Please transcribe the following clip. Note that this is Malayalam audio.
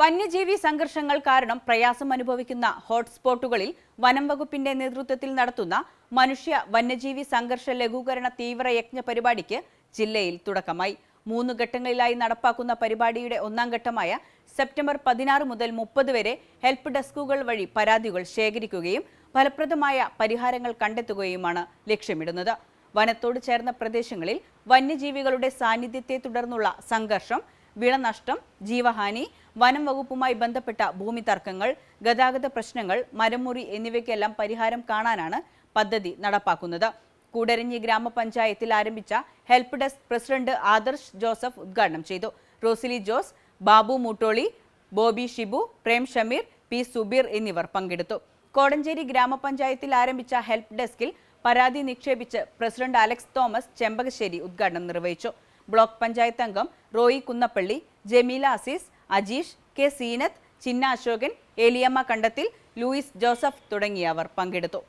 വന്യജീവി സംഘർഷങ്ങൾ കാരണം പ്രയാസം അനുഭവിക്കുന്ന ഹോട്ട്സ്പോട്ടുകളിൽ വനം വകുപ്പിന്റെ നേതൃത്വത്തിൽ നടത്തുന്ന മനുഷ്യ വന്യജീവി സംഘർഷ ലഘൂകരണ തീവ്ര യജ്ഞ പരിപാടിക്ക് ജില്ലയിൽ തുടക്കമായി. മൂന്ന് ഘട്ടങ്ങളിലായി നടപ്പാക്കുന്ന പരിപാടിയുടെ ഒന്നാം ഘട്ടമായ സെപ്റ്റംബർ പതിനാറ് മുതൽ മുപ്പത് വരെ ഹെൽപ്പ് ഡെസ്കുകൾ വഴി പരാതികൾ ശേഖരിക്കുകയും ഫലപ്രദമായ പരിഹാരങ്ങൾ കണ്ടെത്തുകയുമാണ് ലക്ഷ്യമിടുന്നത്. വനത്തോട് ചേർന്ന പ്രദേശങ്ങളിൽ വന്യജീവികളുടെ സാന്നിധ്യത്തെ തുടർന്നുള്ള സംഘർഷം വിളനഷ്ടം ജീവഹാനി വനം വകുപ്പുമായി ബന്ധപ്പെട്ട ഭൂമി തർക്കങ്ങൾ ഗതാഗത പ്രശ്നങ്ങൾ മരമുറി എന്നിവയ്ക്കെല്ലാം പരിഹാരം കാണാനാണ് പദ്ധതി നടപ്പാക്കുന്നത്. കൂടരഞ്ഞി ഗ്രാമപഞ്ചായത്തിൽ ആരംഭിച്ച help desk president Adarsh Joseph ഉദ്ഘാടനം ചെയ്തു. റോസിലി ജോസ് ബാബു മൂട്ടോളി ബോബി ഷിബു പ്രേം ഷമീർ പി സുബീർ എന്നിവർ പങ്കെടുത്തു. കോടഞ്ചേരി ഗ്രാമപഞ്ചായത്തിൽ ആരംഭിച്ച ഹെൽപ്പ് ഡെസ്കിൽ പരാതി നിക്ഷേപിച്ച് പ്രസിഡന്റ് അലക്സ് തോമസ് ചെമ്പകശ്ശേരി ഉദ്ഘാടനം നിർവഹിച്ചു. ബ്ലോക്ക് പഞ്ചായത്ത് അംഗം Roy Kunnappally Jameela Azeez Ajeesh K Seenath Chinna Ashokan Eliyamma Kandathil Louis Joseph തുടങ്ങിയവർ പങ്കെടുത്തു.